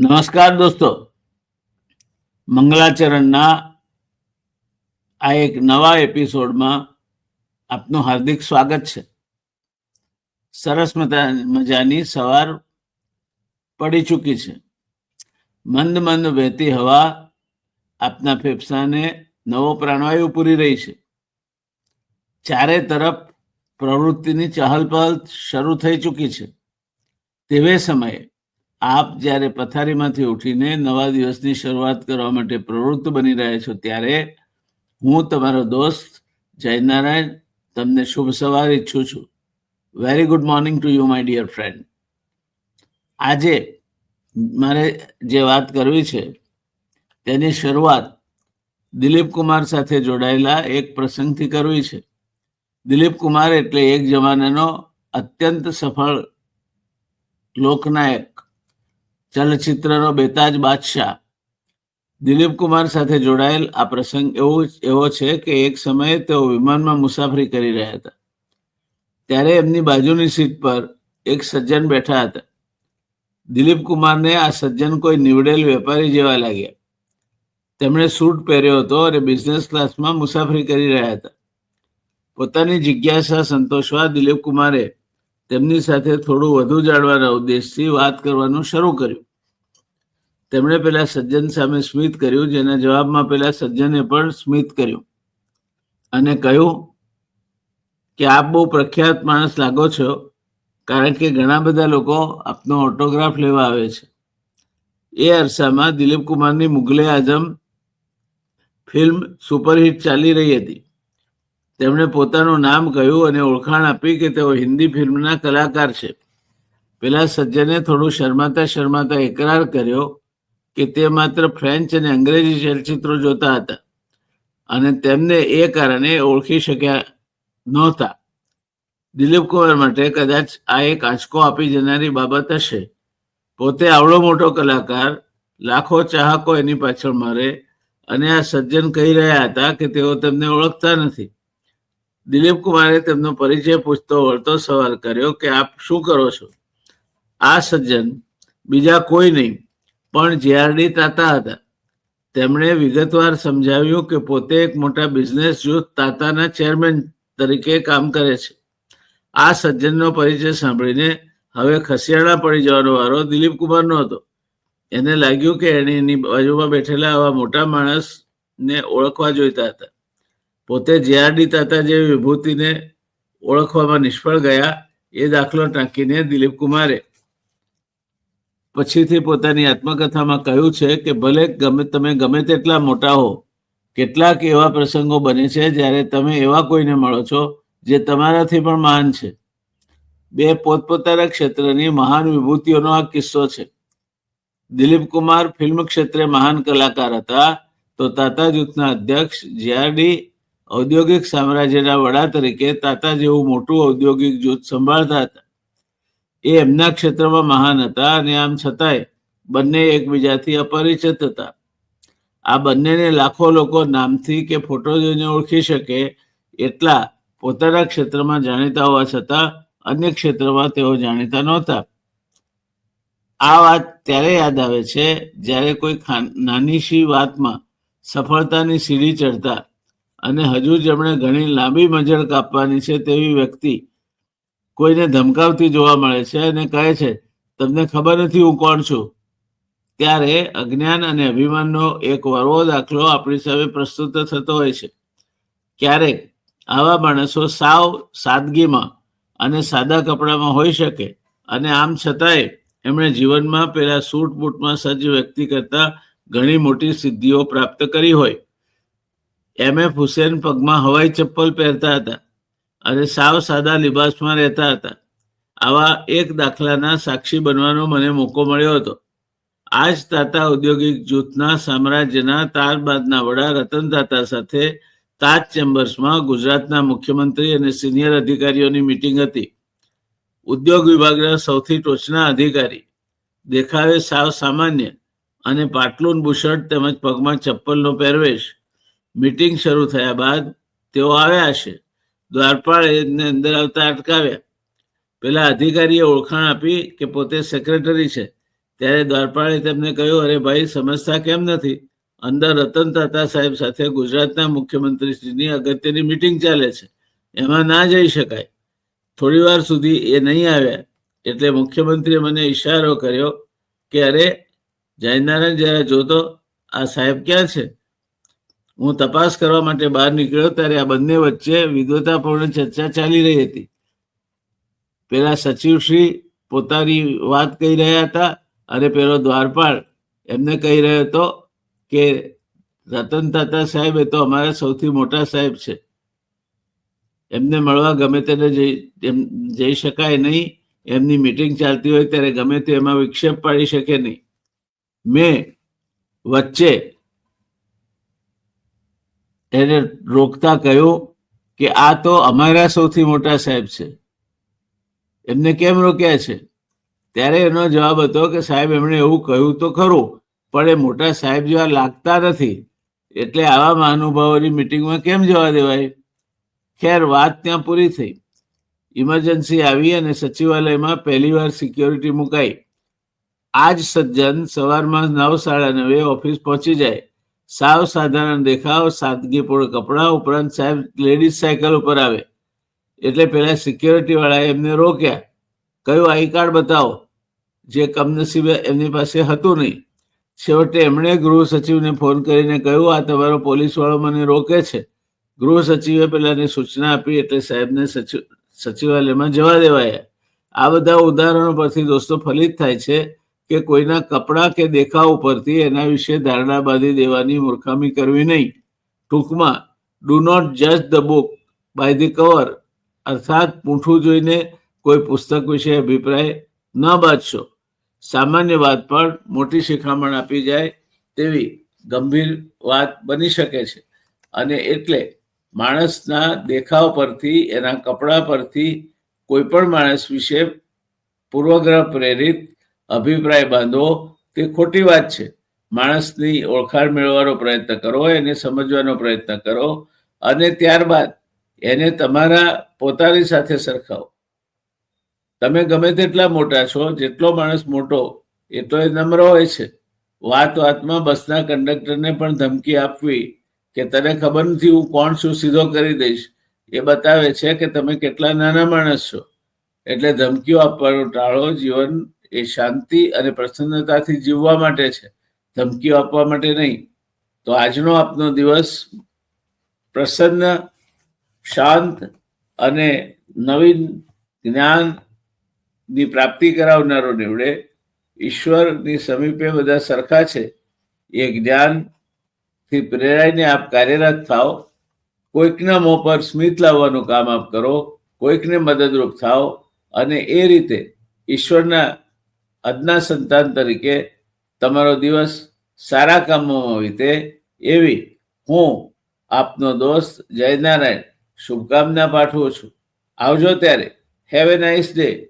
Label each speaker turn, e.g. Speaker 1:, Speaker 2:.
Speaker 1: નમસ્કાર દોસ્તો. મંગલાચરણના આ એક નવા એપિસોડમાં આપનું હાર્દિક સ્વાગત છે. સરસ મજા- મજાની સવાર પડી ચૂકી છે. મંદ મંદ વહેતી હવા આપના ફેફસાને નવો પ્રાણવાયુ પૂરી રહી છે. ચારે તરફ પ્રવૃત્તિની ચહલ પહલ શરૂ થઈ ચૂકી છે. તેવે સમયે આપ જ્યારે પથારીમાંથી ઉઠીને નવા દિવસની શરૂઆત કરવા માટે પ્રવૃત્ત બની રહ્યા છો, ત્યારે હું તમારો દોસ્ત જયનારાયણ તમને શુભ સવાર ઈચ્છું છું. Very good morning to you my dear friend આજે મારે જે વાત કરવી છે, તેની શરૂઆત દિલીપ કુમાર સાથે જોડાયેલા એક પ્રસંગથી કરવી છે. દિલીપ કુમાર એટલે એક જમાનાનો અત્યંત સફળ લોકનાયક ચલચિત્રનો બેતાજ બાદશાહ. દિલીપ કુમાર સાથે જોડાયેલ આ પ્રસંગ એવો એવો છે કે એક સમયે તેઓ વિમાનમાં મુસાફરી કરી રહ્યા હતા. ત્યારે એમની બાજુની સીટ પર એક સજ્જન બેઠા હતા. દિલીપ કુમારને આ સજ્જન કોઈ નીવડેલ વેપારી જેવા લાગ્યા. તેમણે સૂટ પહેર્યો હતો અને બિઝનેસ ક્લાસમાં મુસાફરી કરી રહ્યા હતા. પોતાની જિજ્ઞાસા સંતોષવા દિલીપ કુમારે તેમની સાથે થોડું વધુ જાણવાના ઉદ્દેશથી વાત કરવાનું શરૂ કર્યું. તેમણે પેલા સજ્જન સામે સ્મિત કર્યું, જેના જવાબમાં પેલા સજ્જને પણ સ્મિત કર્યું અને કહ્યું કે આપ બહુ પ્રખ્યાત માણસ લાગો છો, કારણ કે ઘણા બધા લોકો આપનો ઓટોગ્રાફ લેવા આવે છે. એ અરસામાં દિલીપ કુમારની મુગલે આઝમ ફિલ્મ સુપરહિટ ચાલી રહી હતી. તેમણે પોતાનું નામ કહ્યું અને ઓળખાણ આપી કે તેઓ હિન્દી ફિલ્મના કલાકાર છે. પેલા સજ્જને થોડું શરમાતા શરમાતા એકરાર કર્યો કે તે માત્ર ફ્રેન્ચ અને અંગ્રેજી ચલચિત્રો જોતા હતા અને તેમને એ કારણે ઓળખી શક્યા નહોતા. દિલીપ કુમાર માટે કદાચ આ એક આંચકો આપી જનારી બાબત હશે. પોતે આવડો મોટો કલાકાર, લાખો ચાહકો એની પાછળ મારે અને આ સજ્જન કહી રહ્યા હતા કે તેઓ તેમને ઓળખતા નથી. દિલીપ કુમારે તેમનો પરિચય પૂછતો વળતો સવાલ કર્યો કે આપ શું કરો છો? આ સજ્જન બીજા કોઈ નહીં, પણ જીઆરડી તાતા હતા. તેમણે વિગતવાર સમજાવ્યું કે પોતે એક મોટા બિઝનેસ જૂથ તાતાના ચેરમેન તરીકે કામ કરે છે. આ સજ્જનનો પરિચય સાંભળીને હવે ખસિયાણા પડી જવાનો વારો દિલીપ કુમારનો હતો. એને લાગ્યું કે એણે એની બાજુમાં બેઠેલા આવા મોટા માણસને ઓળખવા જોઈતા હતા. પોતે જીઆરડી તાતા જેવી વિભૂતિને ઓળખવામાં નિષ્ફળ ગયા, એ દાખલો ટાંકીને દિલીપ કુમારે. પછીથી પોતાની આત્મકથામાં કહ્યું છે કે, ભલે ગમે, તમે ગમે તેટલા મોટા હો, કેટલાક એવા પ્રસંગો બને છે જ્યારે તમે એવા કોઈને મળો છો જે તમારાથી પણ મહાન છે. બે પોતપોતાના ક્ષેત્રની મહાન વિભૂતિઓનો આ કિસ્સો છે. દિલીપ કુમાર ફિલ્મ ક્ષેત્રે મહાન કલાકાર હતા, તો તાતા જૂથના અધ્યક્ષ જીઆરડી ઔદ્યોગિક સામ્રાજ્યના વડા તરીકે તાતા જેવું મોટું ઔદ્યોગિક જૂથ સંભાળતા હતા. એ એમના ક્ષેત્રમાં મહાન હતા અને આમ છતાંય બંને એકબીજાથી અપરિચિત હતા. આ બંનેને લાખો લોકો નામથી કે ફોટો જોઈને ઓળખી શકે એટલા પોતાના ક્ષેત્રમાં જાણીતા હોવા છતાં અન્ય ક્ષેત્રમાં તેઓ જાણીતા નહોતા. આ વાત ત્યારે યાદ આવે છે જ્યારે કોઈ ખાન- નાની વાતમાં સફળતાની સીડી ચડતા અને હજુ જેમણે ઘણી લાંબી મજળ કાપવાની છે તેવી વ્યક્તિ કોઈને ધમકાવતી જોવા મળે છે અને કહે છે, તમને ખબર નથી હું કોણ છું? ત્યારે અજ્ઞાન અને અભિમાનનો એક વરવો દાખલો આપણી સામે પ્રસ્તુત થતો હોય છે. ક્યારેક આવા માણસો સાવ સાદગીમાં અને સાદા કપડામાં હોઈ શકે અને આમ છતાંય એમણે જીવનમાં પેલા સૂટ બૂટમાં સજ્જ વ્યક્તિ કરતા ઘણી મોટી સિદ્ધિઓ પ્રાપ્ત કરી હોય. એમ એફ હુસેન પગમાં હવાઈ ચપ્પલ પહેરતા હતા અને સાવ સાદા લિબાસમાં રહેતા હતા. આવા એક દાખલાના સાક્ષી બનવાનો મને મોકો મળ્યો હતો. આ જ તાતા ઔદ્યોગિક જૂથના સામ્રાજ્યના ત્યારબાદના વડા રતન તાતા સાથે તાજ ચેમ્બર્સમાં ગુજરાતના મુખ્યમંત્રી અને સિનિયર અધિકારીઓની મિટિંગ હતી. ઉદ્યોગ વિભાગના સૌથી ટોચના અધિકારી, દેખાવે સાવ સામાન્ય અને પાટલુન બુશર્ટ તેમજ પગમાં ચપ્પલનો પહેરવેશ મીટિંગ શરૂ થયા બાદ તેઓ આવ્યા હશે દ્વારપાળ એને અંદર આવતા અટકાવ્યા. પેલા અધિકારીએ ઓળખાણ આપી કે પોતે સેક્રેટરી છે. ત્યારે દ્વારપાળે તેમને કહ્યું, અરે ભાઈ સમજતા કેમ નથી? અંદર રતન તાતા સાહેબ સાથે ગુજરાતના મુખ્યમંત્રીશ્રીની અગત્યની મિટિંગ ચાલે છે. એમાં ના જઈ શકાય. થોડી વાર સુધી એ નહીં આવ્યા. એટલે મુખ્યમંત્રીએ મને ઈશારો કર્યો કે, અરે, જયનારાયણ જરા જોતો, આ સાહેબ ક્યાં છે? હું તપાસ કરવા માટે બહાર નીકળ્યો ત્યારે આ બંને વચ્ચે વિદ્વતાપૂર્ણ ચર્ચા ચાલી રહી હતી. પેલા સચિવશ્રી પોતાની વાત કહી રહ્યા હતા અને પેલો દ્વારપાળ એમને કહી રહ્યો હતો કે, રતન તાતા સાહેબ, એ તો અમારા સૌથી મોટા સાહેબ છે. એમને મળવા ગમે તેને જઈ શકાય નહીં. એમની મિટિંગ ચાલતી હોય ત્યારે ગમે તે એમાં વિક્ષેપ પાડી શકે નહીં. મેં વચ્ચે એને રોકતા કહ્યું કે આ તો અમારા સૌથી મોટા સાહેબ છે. એમને કેમ રોક્યા છે? ત્યારે એનો જવાબ હતો કે સાહેબ, એમણે એવું કહ્યું તો ખરું, પણ એ મોટા સાહેબ જેવા લાગતા નથી, એટલે આવા મહાનુભાવોની મિટિંગમાં કેમ જવા દેવાય? ખેર, વાત ત્યાં પૂરી થઈ. ઇમરજન્સી આવી અને સચિવાલયમાં પહેલી વાર સિક્યોરિટી મુકાઈ. આ જ સજ્જન સવારમાં નવ સાડા નવે ઓફિસ પહોંચી જાય. સાવ સાધારણ દેખાવ સાદગીપૂર્ણ કપડાં ઉપરાંત સાહેબ લેડીઝ સાયકલ ઉપર આવે. એટલે પેલા સિક્યોરિટીવાળા એમને રોક્યા. કયું આઈ કાર્ડ બતાવો. જે કમનસીબે એમની પાસે હતું નહીં. છેવટે એમણે ગૃહ સચિવને ફોન કરીને કહ્યું, આ તમારો પોલીસવાળો મને રોકે છે. ગૃહ સચિવે પેલાને સૂચના આપી એટલે સાહેબને સચિવ, સચિવાલયમાં જવા દેવાયા. આ બધા ઉદાહરણો પરથી દોસ્તો ફલિત થાય છે. કે કોઈના કપડાં કે દેખાવ ઉપરથી એના વિશે ધારણા બાંધી દેવાની મૂર્ખામી કરવી નહીં. ટૂંકમાં ડુ નોટ જજ the book by the cover અર્થાત પૂંઠું જોઈને કોઈ પુસ્તક વિશે અભિપ્રાય ન બાંધશો. સામાન્ય વાત પણ મોટી શિખામણ આપી જાય તેવી ગંભીર વાત બની શકે છે. અને એટલે માણસના દેખાવ પરથી, એના કપડા પરથી કોઈ પણ માણસ વિશે પૂર્વગ્રહ પ્રેરિત અભિપ્રાય બાંધવો તે ખોટી વાત છે. માણસની ઓળખાણ મેળવવાનો પ્રયત્ન કરો, એને સમજવાનો પ્રયત્ન કરો અને ત્યારબાદ એને તમારા પોતાની સાથે સરખાવો. તમે ગમે તેટલા મોટા છો, જેટલો માણસ મોટો, એટલો એ નમ્ર હોય છે. વાત વાતમાં બસના કંડક્ટરને પણ ધમકી આપવી કે તને ખબર નથી હું કોણ છું, સીધો કરી દઈશ, એ બતાવે છે કે તમે કેટલા નાના માણસ છો. એટલે ધમકીઓ આપવાનું ટાળો જીવન એ શાંતિ અને પ્રસન્નતાથી જીવવા માટે છે. ધમકીઓ આપવા માટે નહીં. તો આજનો આપનો દિવસ પ્રસન્ન, શાંત અને નવીન જ્ઞાનની પ્રાપ્તિ કરાવનારો નીવડે. ઈશ્વરની સમીપે બધા સરખા છે. એ જ્ઞાનથી પ્રેરાઈને આપ કાર્યરત થાઓ. કોઈકના મોં પર સ્મિત લાવવાનું કામ આપ કરો. કોઈકને મદદરૂપ થાઓ. અને એ રીતે ઈશ્વરના અદના સંતાન તરીકે તમારો દિવસ સારા કામોમાં વીતે એવી હું આપનો દોસ્ત જયનારાયણ શુભકામના પાઠવું છું. આવજો ત્યારે. Have a nice day